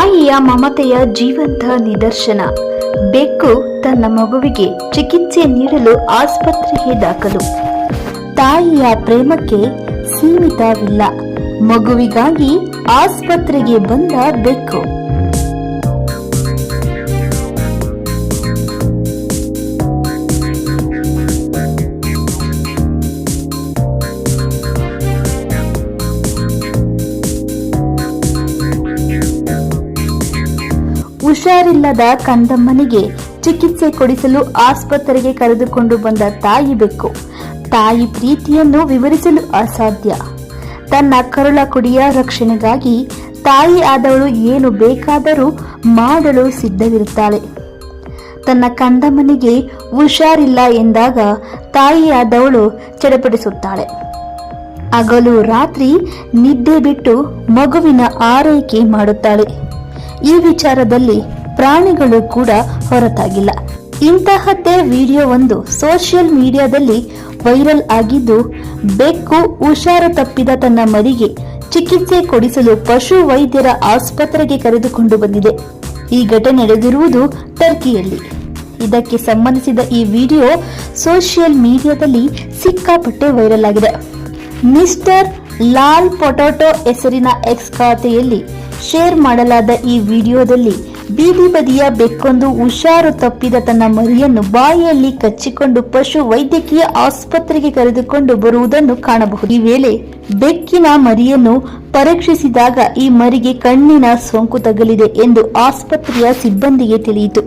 ತಾಯಿಯ ಮಮತೆಯ ಜೀವಂತ ನಿದರ್ಶನ. ಬೆಕ್ಕು ತನ್ನ ಮಗುವಿಗೆ ಚಿಕಿತ್ಸೆ ನೀಡಲು ಆಸ್ಪತ್ರೆಗೆ ದಾಖಲು. ತಾಯಿಯ ಪ್ರೇಮಕ್ಕೆ ಸೀಮಿತವಿಲ್ಲ. ಮಗುವಿಗಾಗಿ ಆಸ್ಪತ್ರೆಗೆ ಬಂದ ಬೆಕ್ಕು. ಹುಷಾರಿಲ್ಲದ ಕಂದಮ್ಮನಿಗೆ ಚಿಕಿತ್ಸೆ ಕೊಡಿಸಲು ಆಸ್ಪತ್ರೆಗೆ ಕರೆದುಕೊಂಡು ಬಂದ ತಾಯಿ ಬೆಕ್ಕು. ತಾಯಿ ಪ್ರೀತಿಯನ್ನು ವಿವರಿಸಲು ಅಸಾಧ್ಯ. ತನ್ನ ಕರುಳ ಕುಡಿಯ ರಕ್ಷಣೆಗಾಗಿ ತಾಯಿ ಆದವಳು ಏನು ಬೇಕಾದರೂ ಮಾಡಲು ಸಿದ್ಧವಿರುತ್ತಾಳೆ. ತನ್ನ ಕಂದಮ್ಮನಿಗೆ ಹುಷಾರಿಲ್ಲ ಎಂದಾಗ ತಾಯಿಯಾದವಳು ಚಡಪಡಿಸುತ್ತಾಳೆ. ಹಗಲು ರಾತ್ರಿ ನಿದ್ದೆ ಬಿಟ್ಟು ಮಗುವಿನ ಆರೈಕೆ ಮಾಡುತ್ತಾಳೆ. ಈ ವಿಚಾರದಲ್ಲಿ ಪ್ರಾಣಿಗಳು ಕೂಡ ಹೊರತಾಗಿಲ್ಲ. ಇಂತಹದ್ದೇ ವಿಡಿಯೋ ಒಂದು ಸೋಷಿಯಲ್ ಮೀಡಿಯಾದಲ್ಲಿ ವೈರಲ್ ಆಗಿದ್ದು, ಬೆಕ್ಕು ಹುಷಾರು ತಪ್ಪಿದ ತನ್ನ ಮರಿಗೆ ಚಿಕಿತ್ಸೆ ಕೊಡಿಸಲು ಪಶು ವೈದ್ಯರ ಆಸ್ಪತ್ರೆಗೆ ಕರೆದುಕೊಂಡು ಬಂದಿದೆ. ಈ ಘಟನೆ ನಡೆದಿರುವುದು ಟರ್ಕಿಯಲ್ಲಿ. ಇದಕ್ಕೆ ಸಂಬಂಧಿಸಿದ ಈ ವಿಡಿಯೋ ಸೋಷಿಯಲ್ ಮೀಡಿಯಾದಲ್ಲಿ ಸಿಕ್ಕಾಪಟ್ಟೆ ವೈರಲ್ ಆಗಿದೆ. ಮಿಸ್ಟರ್ ಲಾಲ್ ಪೊಟೊಟೊ ಹೆಸರಿನ ಎಕ್ಸ್ ಖಾತೆಯಲ್ಲಿ ಶೇರ್ ಮಾಡಲಾದ ಈ ವಿಡಿಯೋದಲ್ಲಿ ಬೀದಿ ಬದಿಯ ಬೆಕ್ಕೊಂದು ಹುಷಾರು ತಪ್ಪಿದ ತನ್ನ ಮರಿಯನ್ನು ಬಾಯಿಯಲ್ಲಿ ಕಚ್ಚಿಕೊಂಡು ಪಶು ವೈದ್ಯಕೀಯ ಆಸ್ಪತ್ರೆಗೆ ಕರೆದುಕೊಂಡು ಬರುವುದನ್ನು ಕಾಣಬಹುದು. ಈ ವೇಳೆ ಬೆಕ್ಕಿನ ಮರಿಯನ್ನು ಪರೀಕ್ಷಿಸಿದಾಗ ಈ ಮರಿಗೆ ಕಣ್ಣಿನ ಸೋಂಕು ತಗಲಿದೆ ಎಂದು ಆಸ್ಪತ್ರೆಯ ಸಿಬ್ಬಂದಿಗೆ ತಿಳಿಯಿತು.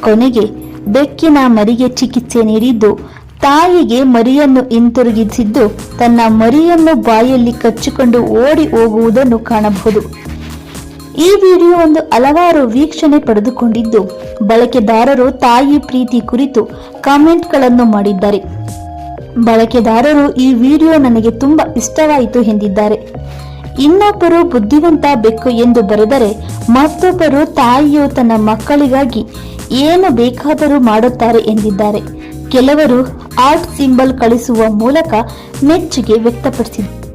ಕೊನೆಗೆ ಬೆಕ್ಕಿನ ಮರಿಗೆ ಚಿಕಿತ್ಸೆ ನೀಡಿದ್ದು ತಾಯಿಗೆ ಮರಿಯನ್ನು ಹಿಂತಿರುಗಿಸಿದ್ದು ತನ್ನ ಮರಿಯನ್ನು ಬಾಯಲ್ಲಿ ಕಚ್ಚಿಕೊಂಡು ಓಡಿ ಹೋಗುವುದನ್ನು ಕಾಣಬಹುದು. ಈ ವಿಡಿಯೋ ಒಂದು ಹಲವಾರು ವೀಕ್ಷಣೆ ಪಡೆದುಕೊಂಡಿದ್ದು, ಬಳಕೆದಾರರು ತಾಯಿ ಪ್ರೀತಿ ಕುರಿತು ಕಾಮೆಂಟ್ಗಳನ್ನು ಮಾಡಿದ್ದಾರೆ. ಬಳಕೆದಾರರು ಈ ವಿಡಿಯೋ ನನಗೆ ತುಂಬಾ ಇಷ್ಟವಾಯಿತು ಎಂದಿದ್ದಾರೆ. ಇನ್ನೊಬ್ಬರು ಬುದ್ಧಿವಂತ ಬೆಕ್ಕು ಎಂದು ಬರೆದರೆ ಮತ್ತೊಬ್ಬರು ತಾಯಿಯು ತನ್ನ ಮಕ್ಕಳಿಗಾಗಿ ಏನು ಬೇಕಾದರೂ ಮಾಡುತ್ತಾರೆ ಎಂದಿದ್ದಾರೆ. ಕೆಲವರು ಆರ್ಟ್ ಸಿಂಬಲ್ ಕಳಿಸುವ ಮೂಲಕ ಮೆಚ್ಚುಗೆ ವ್ಯಕ್ತಪಡಿಸಿದ್ದಾರೆ